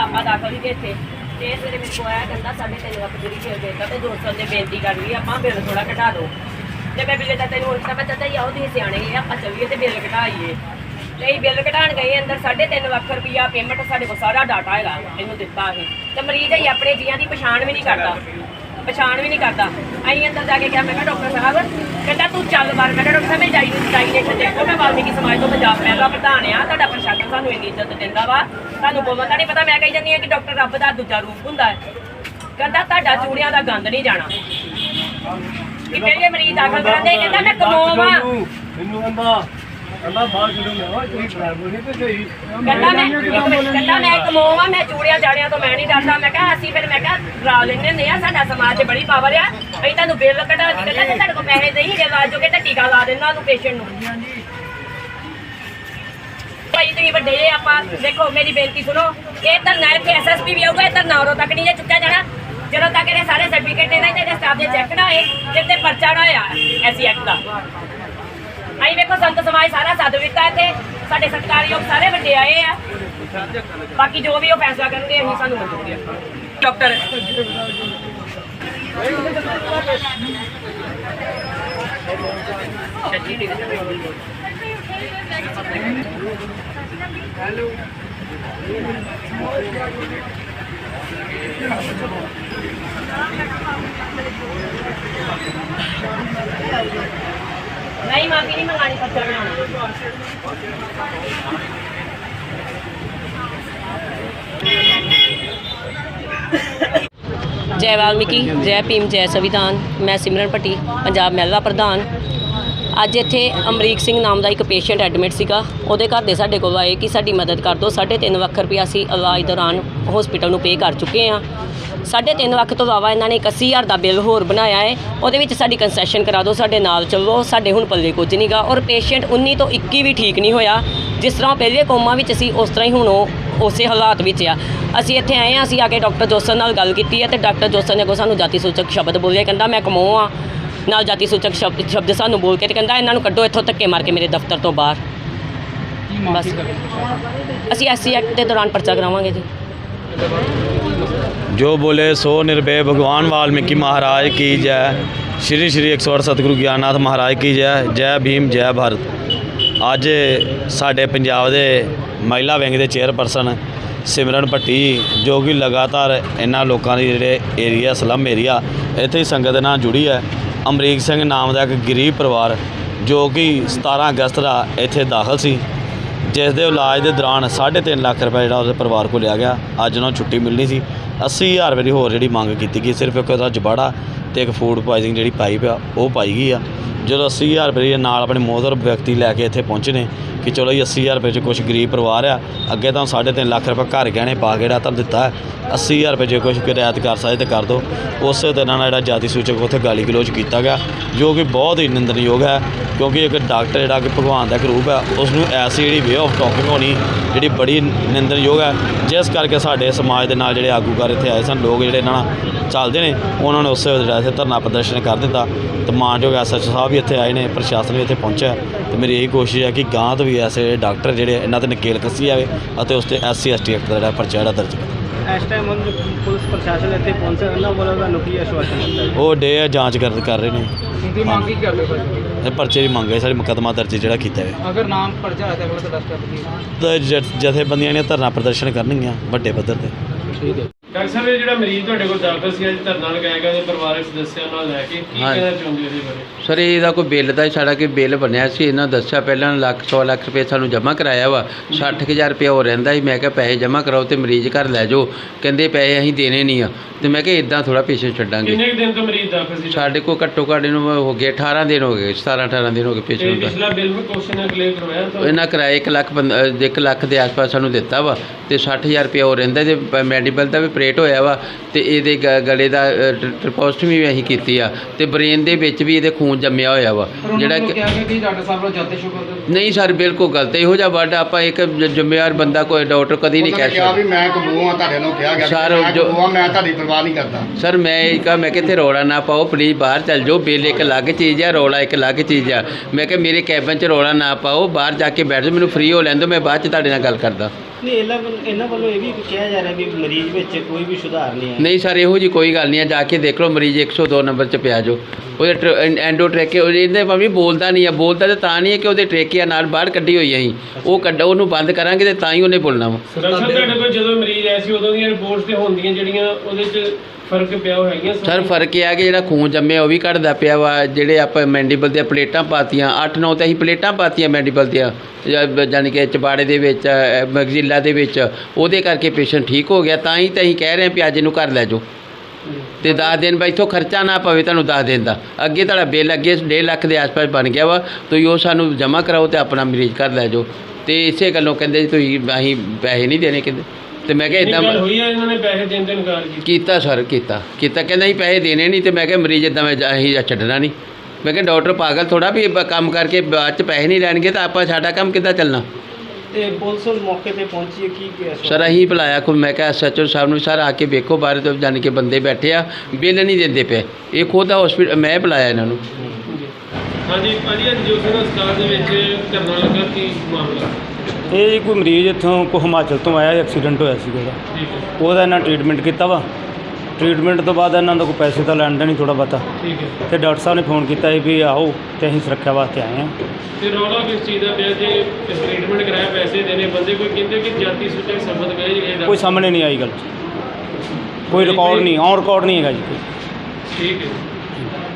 ਪਾਪਾ ਦਾਖਲ ਸੀਗੇ ਇੱਥੇ, ਤੇ ਸਵੇਰੇ ਮੇਰੇ ਕੋਲ ਆਇਆ, ਕਹਿੰਦਾ ਸਾਢੇ ਤਿੰਨ ਲੱਖ ਜਿਹੜੀ ਬਿੱਲ ਦੇਤਾ ਤੇ 200 ਦੇ ਬੇਨਤੀ ਕਰ ਲਈ, ਆਪਾਂ ਬਿੱਲ ਥੋੜਾ ਘਟਾ ਦਿਓ। ਤੇ ਮੈਂ ਬਿੱਲ ਦਾ ਤੈਨੂੰ ਉਲਟਾ ਮੈਂ ਚਾਚਾ ਜੀ ਆਓ ਤੁਸੀਂ ਸਿਆਣੇ ਆ, ਆਪਾਂ ਚੱਲੀਏ ਤੇ ਬਿੱਲ ਘਟਾਈਏ। ਲਈ ਬਿੱਲ ਘਟਾਣ ਗਏ, ਅੰਦਰ 3.5 ਲੱਖ ਰੁਪਇਆ ਪੇਮੈਂਟ ਸਾਡੇ ਕੋਲ ਸਾਰਾ ਡਾਟਾ ਹੈਗਾ, ਇਹਨੂੰ ਦਿੱਤਾ ਅਸੀਂ। ਤੇ ਮਰੀਜ਼ ਹੈ ਆਪਣੇ ਜੀਆਂ ਦੀ ਪਛਾਣ ਵੀ ਨਹੀਂ ਕਰਦਾ। ਪਛਾਣ ਵੀ ਨਹੀਂ ਕਰਦਾ। ਅਸੀਂ ਅੰਦਰ ਜਾ ਕੇ ਕਿਹਾ ਮੈਂ ਕਿਹਾ ਡਾਕਟਰ ਸਾਹਿਬ ਕਹਿੰਦਾ ਤੂੰ ਚੱਲ ਬਾਹਰ। ਮੈਂ ਕਿਹਾ ਡਾਕਟਰ ਸਾਹਿਬ ਮੈਂ ਜਾਈ ਨੂੰ ਜਾਈ ਨੇ ਦੇਖੋ ਮੈਂ ਵਾਲਮੀਕੀ ਸਮਾਜ ਤੋਂ ਪੰਜਾਬ ਪਹਿਲਾ ਪ੍ਰਧਾਨ ਆ ਤੁਹਾਡਾ ਪ੍ਰਸ਼ਾਸਨ ਸਾਨੂੰ ਇੰਨੀ ਇੱਜ਼ਤ ਦਿੰਦਾ ਵਾ। ਤੁਹਾਨੂੰ ਬੋਲਣ ਦਾ ਨਹੀਂ ਪਤਾ ਮੈਂ ਕਹੀ ਜਾਂਦੀ ਆ ਕਿ ਡਾਕਟਰ ਰੱਬ ਦਾ ਦੂਜਾ ਰੂਪ ਹੁੰਦਾ ਹੈ। ਕਹਿੰਦਾ ਤੁਹਾਡਾ ਚੂੜੀਆਂ ਦਾ ਗੰਦ ਨਹੀਂ ਜਾਣਾ। ਕਿ ਪਹਿਲੇ ਮਰੀਜ਼ ਦਾਖਲ ਕਰਾਂਦੇ ਕਹਿੰਦਾ ਮੈਂ ਕਮਾਵਾਂ ਮੈਨੂੰ ਕਹਿੰਦਾ ਕਹਿੰਦਾ ਬਾਹਰ ਚਲੋ ਮੈਂ ਕੋਈ ਡਰਾਈਵਰ ਨਹੀਂ ਤੇ ਸਹੀ। ਕਹਿੰਦਾ ਮੈਂ ਇੱਕ ਮਿੰਟ, ਕਹਿੰਦਾ ਮੈਂ ਕਮਾਵਾਂ ਮੈਂ ਚੂੜੀਆਂ ਜਾੜਿਆਂ ਤੋਂ ਮੈਂ ਨਹੀਂ ਡਰਦਾ। ਮੈਂ ਕਿਹਾ ਅਸੀਂ ਫਿਰ ਮੈਂ ਕਿਹਾ ਡਰਾ ਲੈਂਦੇ ਹੁੰਦੇ ਆ ਸਾਡਾ ਸਮਾਜ 'ਚ ਬੜੀ ਪਾਵਰ ਆ। ਅਸੀਂ ਤੁਹਾਨੂੰ ਬਿੱਲ ਕਢਾ ਦੀ ਕਹਿੰਦਾ ਤੇ ਤੁਹਾਡੇ ਕੋਲ ਪੈਸੇ ਨਹੀਂ ਹੈਗੇ ਬਾਅਦ ਚੋਂ ਕਿ ਤਾਂ ਟੀਕਾ ਲਾ ਦੇਣਾ ਉਹਨੂੰ ਪੇਸ਼ੈਂਟ ਨੂੰ। ਭਾਈ ਤੁਸੀਂ ਵੱਡੇ ਜੇ ਆਪਾਂ ਦੇਖੋ ਮੇਰੀ ਬੇਨਤੀ ਸੁਣੋ। ਇਹ ਧਰਨਾ ਇੱਥੇ ਐਸਐਸਪੀ ਵੀ ਆਊਗਾ ਇਹ ਧਰਨਾ ਉਰੋਂ ਤੱਕ ਨਹੀਂ ਜੇ ਚੁੱਕਿਆ ਜਾਣਾ। ਜਦੋਂ ਤੱਕ ਇਹਦੇ ਸਾਰੇ ਸਰਟੀਫਿਕੇਟ ਇਹਨਾਂ ਦੇ ਸਟਾਫ ਦੇ ਚੈੱਕ ਨਾ ਹੋਏ ਤੇ ਤੇ ਪਰਚਾ ਨਾ ਹੋਇਆ ਐਸੀ ਐਕਟ ਦਾ। ਅਸੀਂ ਵੇਖੋ ਸੰਤ ਸਮਾਜ ਸਾਰਾ ਸੱਦ ਦਿੱਤਾ ਇੱਥੇ ਸਾਡੇ ਸਤਿਕਾਰਯੋਗ ਸਾਰੇ ਵੱਡੇ ਆਏ ਆ ਬਾਕੀ ਜੋ ਵੀ ਉਹ ਫੈਸਲਾ ਕਰਨਗੇ ਅਸੀਂ ਸਾਨੂੰ ਮਨਜ਼ੂਰ ਹੈ ਡਾਕਟਰ ਨਹੀਂ ਮਾਫੀ ਨਹੀਂ ਮੰਗਾਣੀ ਪੱਤਰ ਬਣਾਉਣਾ। ਜੈ ਵਾਲਮੀਕੀ, ਜੈ ਭੀਮ, ਜੈ ਸੰਵਿਧਾਨ। ਮੈਂ ਸਿਮਰਨ ਪੱਟੀ ਪੰਜਾਬ ਮਹਿਲਾ ਪ੍ਰਧਾਨ। ਅੱਜ ਇੱਥੇ ਅਮਰੀਕ ਸਿੰਘ ਨਾਮ ਦਾ ਇੱਕ ਪੇਸ਼ੈਂਟ ਐਡਮਿਟ ਸੀਗਾ। ਉਹਦੇ ਘਰ ਦੇ ਸਾਡੇ ਕੋਲ ਆਏ ਕਿ ਸਾਡੀ ਮਦਦ ਕਰ ਦਿਓ। 3.5 ਲੱਖ ਰੁਪਇਆ ਅਸੀਂ ਇਲਾਜ ਦੌਰਾਨ ਹਸਪੀਟਲ ਨੂੰ ਪੇ ਕਰ ਚੁੱਕੇ ਹਾਂ। 3.5 ਲੱਖ ਤੋਂ ਇਲਾਵਾ ਇਹਨਾਂ ਨੇ 81000 ਦਾ ਬਿੱਲ ਹੋਰ ਬਣਾਇਆ ਹੈ। ਉਹਦੇ ਵਿੱਚ ਸਾਡੀ ਕੰਸੈਸ਼ਨ ਕਰਾ ਦਿਓ ਸਾਡੇ ਨਾਲ ਚੱਲੋ ਸਾਡੇ ਹੁਣ ਪੱਲੇ ਕੁਝ ਨਹੀਂਗਾ ਔਰ ਪੇਸ਼ੈਂਟ 19 ਤੋਂ 21 ਵੀ ਠੀਕ ਨਹੀਂ ਹੋਇਆ। ਜਿਸ ਤਰ੍ਹਾਂ ਪਹਿਲੇ ਕੋਮਾ ਵਿੱਚ ਸੀ ਉਸ ਤਰ੍ਹਾਂ ਹੀ ਹੁਣ ਉਹ ਉਸੇ ਹਾਲਾਤ ਵਿੱਚ ਆ। ਅਸੀਂ ਇੱਥੇ ਆਏ ਹਾਂ ਅਸੀਂ ਆ ਕੇ ਡਾਕਟਰ ਜੋਸਨ ਨਾਲ ਗੱਲ ਕੀਤੀ ਹੈ ਤੇ ਡਾਕਟਰ ਜੋਸਨ ਨੇ ਅੱਗੋਂ ਸਾਨੂੰ ਜਾਤੀ ਸੂਚਕ ਸ਼ਬਦ ਬੋਲੇ ਕਹਿੰਦਾ ਮੈਂ ਕਮਾਉ ਆ ਨਾਲ ਜਾਤੀ ਸੂਚਕ ਸ਼ਬਦ ਸ਼ਬਦ ਸਾਨੂੰ ਬੋਲ ਕੇ ਤੇ ਕਹਿੰਦਾ ਇਹਨਾਂ ਨੂੰ ਕੱਢੋ ਇੱਥੋਂ ਧੱਕੇ ਮਾਰ ਕੇ ਮੇਰੇ ਦਫ਼ਤਰ ਤੋਂ ਬਾਹਰ। ਬਸ। ਅਸੀਂ ਐਸਸੀ ਐਕਟ ਦੇ ਦੌਰਾਨ ਪਰਚਾ ਕਰਾਵਾਂਗੇ ਜੀ। जो बोले सो निर्भय भगवान वाल्मीकि महाराज की जय श्री श्री 108 ਸਤਿਗੁਰੂ ਗਿਆਨਨਾਥ ਮਹਾਰਾਜ ਕੀ ਜੈ ਜੈ ਭੀਮ ਜੈ ਭਾਰਤ ਅੱਜ ਸਾਡੇ ਪੰਜਾਬ ਦੇ ਮਹਿਲਾ ਵਿੰਗ ਦੇ ਚੇਅਰਪਰਸਨ ਸਿਮਰਨ ਭੱਟੀ ਜੋ ਕਿ ਲਗਾਤਾਰ ਇਹਨਾਂ ਲੋਕਾਂ ਦੇ ਜਿਹੜੇ ਏਰੀਆ ਸਲਮ ਏਰੀਆ ਇੱਥੇ ਹੀ ਸੰਗਤ ਦੇ ਨਾਲ ਜੁੜੀ ਹੈ ਅਮਰੀਕ ਸਿੰਘ ਨਾਮ ਦਾ ਇੱਕ ਗਰੀਬ ਪਰਿਵਾਰ ਜੋ ਕਿ 17 ਅਗਸਤ ਦਾ ਇੱਥੇ ਦਾਖਲ ਸੀ ਜਿਸ ਦੇ ਇਲਾਜ ਦੇ ਦੌਰਾਨ 3.5 ਲੱਖ ਰੁਪਏ ਜਿਹੜਾ ਉਹਦੇ ਪਰਿਵਾਰ ਕੋਲ ਲਿਆ ਗਿਆ। ਅੱਜ ਉਹਨਾਂ ਨੂੰ ਛੁੱਟੀ ਮਿਲਣੀ ਸੀ। 80000 ਰੁਪਏ ਦੀ ਹੋਰ ਜਿਹੜੀ ਮੰਗ ਕੀਤੀ ਗਈ, ਸਿਰਫ ਇੱਕ ਉਹਦਾ ਜਬਾੜਾ ਤੇ ਇੱਕ ਫੂਡ ਪੋਇਜ਼ਨਿੰਗ ਜਿਹੜੀ ਪਾਈਪ ਆ, ਉਹ ਪਾਈ ਗਈ ਆ। ਜਦੋਂ 80000 ਰੁਪਏ ਨਾਲ ਆਪਣੇ ਮੋਹਦਰ ਵਿਅਕਤੀ ਲੈ ਕੇ ਇੱਥੇ ਪਹੁੰਚੇ ਨੇ ਕਿ ਚਲੋ ਜੀ 80000 ਰੁਪਏ 'ਚ ਕੁਝ ਗਰੀਬ ਪਰਿਵਾਰ ਆ, ਅੱਗੇ ਤਾਂ 3.5 ਲੱਖ ਰੁਪਏ ਘਰ ਗਹਿਣੇ ਪਾ ਕੇ ਜਿਹੜਾ ਤੁਹਾਨੂੰ ਦਿੱਤਾ ਹੈ 80000 ਰੁਪਏ ਜੇ ਕੁਝ ਕਿਰਾਇਤ ਕਰ ਸਕਦੇ ਤੇ ਕਰ ਦਿਓ ਉਸੇ ਤਰ੍ਹਾਂ ਨਾਲ ਜਿਹੜਾ ਜਾਤੀ ਸੂਚਕ ਉੱਥੇ ਗਾਲੀ ਗਲੋਚ ਕੀਤਾ ਗਿਆ, ਜੋ ਕਿ ਬਹੁਤ ਹੀ ਨਿੰਦਣਯੋਗ ਹੈ, ਕਿਉਂਕਿ ਇੱਕ ਡਾਕਟਰ ਜਿਹੜਾ ਕਿ ਭਗਵਾਨ ਦਾ ਇੱਕ ਰੂਪ ਹੈ ਉਸ ਨੂੰ ਐਸੀ ਜਿਹੜੀ ਵੇ ਆਫ ਟਾਕਿੰਗ ਹੋਣੀ ਜਿਹੜੀ ਬੜੀ ਨਿੰਦਣਯੋਗ ਹੈ। ਜਿਸ ਕਰਕੇ ਸਾਡੇ ਸਮਾਜ ਦੇ ਨਾਲ ਜਿਹੜੇ ਆਗੂਕਾਰ ਇੱਥੇ ਆਏ ਸਨ, ਲੋਕ ਜਿਹੜੇ ਇਹਨਾਂ ਨਾਲ ਚੱਲਦੇ ਨੇ, ਉਹਨਾਂ ਨੇ ਉਸੇ ਜਿਹੜਾ ਇੱਥੇ ਧਰਨਾ ਪ੍ਰਦਰਸ਼ਨ ਕਰ ਦਿੱਤਾ। ਤੇ ਮਾਨਯੋਗ ਐਸਐਚ ਸਾਹਿਬ ਵੀ ਇੱਥੇ ਆਏ ਨੇ, ਪ੍ਰਸ਼ਾਸਨ ਵੀ ਇੱਥੇ ਪਹੁੰਚਿਆ। ਤੇ ਮੇਰੀ ਇਹੀ ਕੋਸ਼ਿਸ਼ ਹੈ ਕਿ ਗਾਂ ਤੋਂ ਵੀ ਐਸੇ ਡਾਕਟਰ ਜਿਹੜੇ ਇਹਨਾਂ ਤੇ ਨਕੇਲ ਕੱਸੀ ਜਾਵੇ ਅਤੇ ਉਸ ਤੇ ਐਸਸੀ ਐਸਟੀ ਐਕਟ ਦਾ ਜਿਹੜਾ ਪਰਚਾ ਜਿਹੜਾ ਦਰਜ ਕਰੇ ਇਸ ਟਾਈਮ ਹੁਣ ਜੋ ਪੁਲਿਸ ਪ੍ਰਸ਼ਾਸਨ ਇੱਥੇ ਪਹੁੰਚਿਆ ਉਹਨਾਂ ਵੱਲੋਂ ਤੁਹਾਨੂੰ ਕੀ ਆਸ਼ਵਾਸਨ ਦਿੱਤਾ ਉਹ ਡੇ ਜਾਂਚ ਕਰ ਕਰ ਰਹੇ ਨੇ। ਕਿੰਦੀ ਮੰਗ ਕੀ ਕਰਦੇ ਹੋ ਇਹ ਪਰਚੇ ਦੀ ਮੰਗ ਹੈ ਸਾਡੀ ਮੁਕੱਦਮਾ ਦਰਜ ਜਿਹੜਾ ਕੀਤਾ ਹੈ ਅਗਰ ਨਾਮ ਪਰਚਾ ਹੈ ਤਾਂ ਤਾਂ ਦੱਸ ਦਿਓ ਤੇ ਜਥੇਬੰਦੀਆਂ ਨੇ ਧਰਨਾ ਪ੍ਰਦਰਸ਼ਨ ਕਰਨਗੀਆਂ ਵੱਡੇ ਪੱਧਰ ਤੇ। ਠੀਕ ਹੈ। ਡਾਕਟਰ ਸਾਹਿਬ ਇਹ ਜਿਹੜਾ ਮਰੀਜ਼ ਤੁਹਾਡੇ ਕੋਲ ਦਾਖਲ ਸੀ ਅੱਜ ਧਰਨਾ ਲਗਾਇਆ ਗਿਆ ਉਹਦੇ ਪਰਿਵਾਰਕ ਸਦੱਸਿਆਂ ਨਾਲ ਲੈ ਕੇ ਕੀ ਹਾਂ। ਕਹਿਣਾ ਚਾਹੁੰਦੇ ਹੋ ਇਹਦੇ ਬਾਰੇ? ਸਰ ਇਹਦਾ ਕੋਈ ਬਿੱਲ ਦਾ ਸਾਡਾ ਕੋਈ ਬਿੱਲ ਬਣਿਆ ਸੀ ਇਹਨਾਂ ਦੱਸਿਆ ਪਹਿਲਾਂ ਲੱਖ 100 ਲੱਖ ਰੁਪਏ ਸਾਨੂੰ ਜਮ੍ਹਾਂ ਕਰਾਇਆ ਵਾ 60000 ਰੁਪਏ ਹੋ ਰਹਿੰਦਾ ਸੀ ਮੈਂ ਕਿਹਾ ਪੈਸੇ ਜਮ੍ਹਾਂ ਕਰਾਓ ਤੇ ਮਰੀਜ਼ ਘਰ ਲੈ ਜਾਓ ਕਹਿੰਦੇ ਪੈਸੇ ਅਸੀਂ ਦੇਣੇ ਨਹੀਂ ਆ ਤੇ ਮੈਂ ਕਿਹਾ ਇਦਾਂ ਥੋੜਾ ਪੇਸ਼ੈਂਟ ਛੱਡਾਂਗੇ। ਕਿੰਨੇ ਕੁ ਦਿਨ ਤੋਂ ਮਰੀਜ਼ ਦਾਖਲ ਸੀ? ਸਾਡੇ ਕੋਲ ਘੱਟੋ ਘੱਟ ਇਹਨੂੰ ਹੋ ਗਏ 18 ਦਿਨ ਹੋ ਗਏ 17 18 ਦਿਨ ਹੋ ਗਏ ਤੇ ਪੇਸ਼ੈਂਟ ਦਾ। ਪਿਛਲਾ ਬਿੱਲ ਵੀ ਕੁਐਸਚਨ ਨਾਲ ਕਲੀਅਰ ਕਰਵਾਇਆ ਤਾਂ? ਇਹਨਾਂ ਕਿਰਾਏ 1 ਲੱਖ 1 ਲੱਖ ਦੇ ਆਸ-ਪਾਸ ਸਾਨੂੰ ਦਿੱਤਾ ਵਾ ਤੇ 60000 ਰੁਪਏ ਹੋ ਰਹਿੰਦਾ ਤੇ ਮੈਡੀਕਲ ਦਾ ਵੀ ਪ੍ਰੇਟ ਹੋਇਆ ਵਾ ਤੇ ਇਹਦੇ ਗ- ਗਲੇ ਦਾ ਟ੍ਰਿਪੋਸਟਮੀ ਵੀ ਅਸੀਂ ਕੀਤੀ ਆ ਤੇ ਬ੍ਰੇਨ ਦੇ ਵਿੱਚ ਵੀ ਇਹਦੇ ਖੂਨ ਜੰਮਿਆ ਹੋਇਆ ਵਾ। ਜਿਹੜਾ ਕਿ ਕਿਹਾ ਕਿ ਡਾਕਟਰ ਸਾਹਿਬ ਨੂੰ ਜਾਤੇ ਸ਼ੁਕਰ ਨਹੀਂ ਸਰ ਬਿਲਕੁਲ ਗਲਤ ਇਹੋ ਜਿਹਾ ਵਰਡ ਆਪਾਂ ਇੱਕ ਜ- ਜ਼ਿੰਮੇਵਾਰ ਬੰਦਾ ਕੋਈ ਡਾਕਟਰ ਕਦੀ ਨਹੀਂ ਉਹਨਾਂ ਕਹਿ ਨੇ ਕਿਹਾ ਵੀ ਸਕਦਾ। ਮੈਂ ਕਬੂਲ ਹਾਂ ਤੁਹਾਡੇ ਨੂੰ ਕਿਹਾ ਗਿਆ ਕਿ ਸਰ, ਮੈਂ ਜੋ- ਮੈਂ ਤੁਹਾਡੀ ਪਰਵਾਹ ਨਹੀਂ ਕਰਦਾ। ਸਰ ਮੈਂ ਇਹ ਕਹਾ ਮੈਂ ਕਿਤੇ ਰੋਲਾ ਨਾ ਪਾਓ ਪਲੀਜ਼ ਬਾਹਰ ਚੱਲ ਜਾਓ। ਬਿੱਲ ਇੱਕ ਅਲੱਗ ਚੀਜ਼ ਆ ਰੋਲਾ ਇੱਕ ਅਲੱਗ ਚੀਜ਼ ਆ। ਮੈਂ ਕਿਹਾ ਮੇਰੇ ਕੈਬਨ 'ਚ ਰੋਲਾ ਨਾ ਪਾਓ ਬਾਹਰ ਜਾ ਕੇ ਬੈਠ ਜਾਓ ਮੈਨੂੰ ਫ੍ਰੀ ਹੋ ਲੈਣ ਦਿਓ ਮੈਂ ਬਾਅਦ 'ਚ ਤੁਹਾਡੇ ਨਾਲ ਗੱਲ ਕਰਦਾ। ਨਹੀਂ ਇਹਨਾਂ ਵੱਲ- ਇਹਨਾਂ ਵੱਲੋਂ ਇਹ ਵੀ ਕਿਹਾ ਜਾ ਰਿਹਾ ਵੀ ਮਰੀਜ਼ ਵਿੱਚ ਕੋਈ ਵੀ ਸੁਧਾਰ ਨਹੀਂ ਹੈ ਨਹੀਂ ਸਰ ਇਹੋ ਜੀ ਕੋਈ ਗੱਲ ਨਹੀਂ ਹੈ। ਜਾ ਕੇ ਦੇਖ ਲਓ ਮਰੀਜ਼ 102 ਨੰਬਰ 'ਚ ਪਿਆ ਜੋ। ਉਹਦੇ ਟਰ- ਐਂ- ਐਂਡੋ ਟਰੈਕੇ ਉਹਦੇ ਭਾਵੇਂ ਬੋਲਦਾ ਨਹੀਂ ਹੈ ਬੋਲਦਾ ਤਾਂ ਤਾਂ ਨਹੀਂ ਹੈ ਕਿ ਉਹਦੇ ਟਰੇਕਿਆ ਨਾਲ ਬਾਹਰ ਕੱਢੀ ਹੋਈ ਹੈ ਅਸੀਂ। ਉਹ ਕੱਢ ਉਹਨੂੰ ਬੰਦ ਕਰਾਂਗੇ ਤੇ ਤਾਂ ਹੀ ਉਹਨੇ ਬੋਲਣਾ ਵਾ। ਸਾਹਿਬ ਤੁਹਾਡੇ ਕੋਲ ਜਦੋਂ ਮਰੀਜ਼ ਆਏ ਸੀ ਉਦੋਂ ਦੀਆਂ ਰਿਪੋਰਟਸ ਤੇ ਹੁੰਦੀਆਂ ਜਿਹੜੀਆਂ ਉਹਦੇ 'ਚ ਫ਼ਰਕ ਪਿਆ ਹੋਇਆ ਹੈਗੀਆਂ ਸਰ? ਫ਼ਰਕ ਇਹ ਆ ਕਿ ਜਿਹੜਾ ਖੂਨ ਜੰਮਿਆ ਉਹ ਵੀ ਘਟਦਾ ਪਿਆ ਵਾ ਜਿਹੜੇ ਆਪਾਂ ਮੈਂਡੀਬਲ ਦੀਆਂ ਪਲੇਟਾਂ ਪਾਤੀਆਂ 8-9 ਤਾਂ ਅਸੀਂ ਪਲੇਟਾਂ ਪਾਤੀਆਂ ਮੈਂਡੀਬਲ ਦੀਆਂ ਜਾਂ- ਯਾਨੀ ਕਿ ਚਬਾੜੇ ਦੇ ਵਿੱਚ ਅ, ਮਗਜ਼ੀਲਾ ਦੇ ਵਿੱਚ ਉਹਦੇ ਕਰਕੇ ਪੇਸ਼ੈਂਟ ਠੀਕ ਹੋ ਗਿਆ। ਤਾਂ ਹੀ ਤਾਂ ਅਸੀਂ ਕਹਿ ਰਹੇ ਹਾਂ ਵੀ ਅੱਜ ਇਹਨੂੰ ਘਰ ਲੈ ਜਾਓ। ਤੇ 10 ਦਿਨ ਬਾਅਦ ਇੱਥੋਂ ਖਰਚਾ ਨਾ ਪਵੇ ਤੁਹਾਨੂੰ 10 ਦਿਨ ਦਾ। ਅੱਗੇ ਤੁਹਾਡਾ ਬਿੱਲ ਅੱਗੇ 1.5 ਲੱਖ ਦੇ ਆਸ-ਪਾਸ ਬਣ ਗਿਆ ਵਾ ਤੁਸੀਂ ਉਹ ਸਾਨੂੰ ਜਮ੍ਹਾਂ ਕਰਾਓ ਤੇ ਆਪਣਾ ਮਰੀਜ਼ ਘਰ ਲੈ ਜਾਓ। ਤੇ ਇਸੇ ਗੱਲੋਂ ਕਹਿੰਦੇ ਜੀ ਤੁਸੀਂ ਅਸੀਂ ਪੈਸੇ ਨਹੀਂ ਦੇਣੇ ਕਹਿੰਦੇ ਤੇ ਮੈਂ ਕਿਹਾ ਇਦਾਂ ਹੋਈ ਹੈ ਇਹਨਾਂ ਨੇ ਪੈਸੇ ਦੇਣ ਤੋਂ ਇਨਕਾਰ ਕੀਤਾ। ਕੀਤਾ ਸਰ ਕੀਤਾ। ਕੀਤਾ ਕਹਿੰਦਾ ਅਸੀਂ ਪੈਸੇ ਦੇਣੇ ਨਹੀਂ ਤੇ ਮੈਂ ਕਿਹਾ ਮਰੀਜ਼ ਇਦਾਂ ਮੈਂ ਜਾ- ਅਸੀਂ ਛੱਡਣਾ ਨਹੀਂ। ਮੈਂ ਕਿਹਾ ਡਾਕਟਰ ਪਾਗਲ ਥੋੜਾ ਵੀ ਬ- ਕੰਮ ਕਰਕੇ ਬਾਅਦ ਚ ਪੈਸੇ ਨਹੀਂ ਲੈਣਗੇ ਤਾਂ ਆਪਾਂ ਸਾਡਾ ਕੰਮ ਕਿੱਦਾਂ ਚੱਲਣਾ? ਤੇ ਪੁਲਿਸ ਮੌਕੇ ਤੇ ਪਹੁੰਚੀ ਹੈ ਕੀ ਕੀ ਸਰ? ਅਸੀਂ ਬੁਲਾਇਆ ਕੋ ਮੈਂ ਕਿਹਾ ਸੱਚੋ ਸਾਹਿਬ ਨੂੰ ਸਰ ਆ ਕੇ ਵੇਖੋ ਬਾਹਰ ਤੋਂ ਜਾਣ ਕੇ ਬੰਦੇ ਬੈਠੇ ਆ ਬਿੱਲ ਨਹੀਂ ਦਿੰਦੇ ਪਏ। ਇਹ ਖੁਦ ਹਸਪੀਟਲ ਮੈਂ ਬੁਲਾਇਆ ਇਹਨਾਂ ਨੂੰ। ਹਾਂਜੀ ਭਾਜੀ ਅੱਜ ਜੋਸ਼ਨ ਹਸਪਤਾਲ ਦੇ ਵਿੱਚ ਧਰਨਾ ਲੱਗਾ ਕੀ ਮਾਮਲਾ? ਇਹ ਜੀ ਕੋਈ ਮਰੀਜ਼ ਇੱਥੋਂ ਕੋ ਹਿਮਾਚਲ ਤੋਂ ਆਇਆ ਐਕਸੀਡੈਂਟ ਹੋਇਆ ਸੀ ਉਹਦਾ। ਠੀਕ ਹੈ। ਉਹਦਾ ਇਹਨਾਂ ਟ੍ਰੀਟਮੈਂਟ ਕੀਤਾ ਵਾ। ਟ੍ਰੀਟਮੈਂਟ ਤੋਂ ਬਾਅਦ ਇਹਨਾਂ ਦਾ ਕੋਈ ਪੈਸੇ ਤਾਂ ਲੈਣ ਦਾ ਨਹੀਂ ਥੋੜਾ ਬਹੁਤਾ। ਠੀਕ ਹੈ। ਤੇ ਡਾਕਟਰ ਸਾਹਿਬ ਨੇ ਫੋਨ ਕੀਤਾ ਸੀ ਵੀ ਆਓ ਤੇ ਅਸੀਂ ਸੁਰੱਖਿਆ ਵਾਸਤੇ ਆਏ ਹਾਂ। ਤੇ ਰੌਲਾ ਕਿਸ ਚੀਜ਼ ਦਾ ਪਿਆ? ਜੇ ਟ੍ਰੀਟਮੈਂਟ ਕਰਾਇਆ ਪੈਸੇ ਦੇਣੇ ਬੰਦੇ ਕੋਈ ਕਹਿੰਦੇ ਕਿ ਜਾਤੀ ਸੂਚਕ ਸੰਬੰਧ ਗਏ ਜਿਹੜੇ ਕੋਈ ਸਾਹਮਣੇ ਨਹੀਂ ਆਈ ਗੱਲ। ਕੋਈ ਰਿਕਾਰਡ ਨਹੀਂ। ਔਨ ਰਿਕਾਰਡ ਨਹੀਂ ਹੈਗਾ ਜੀ ਕੋਈ। ਠੀਕ ਹੈ।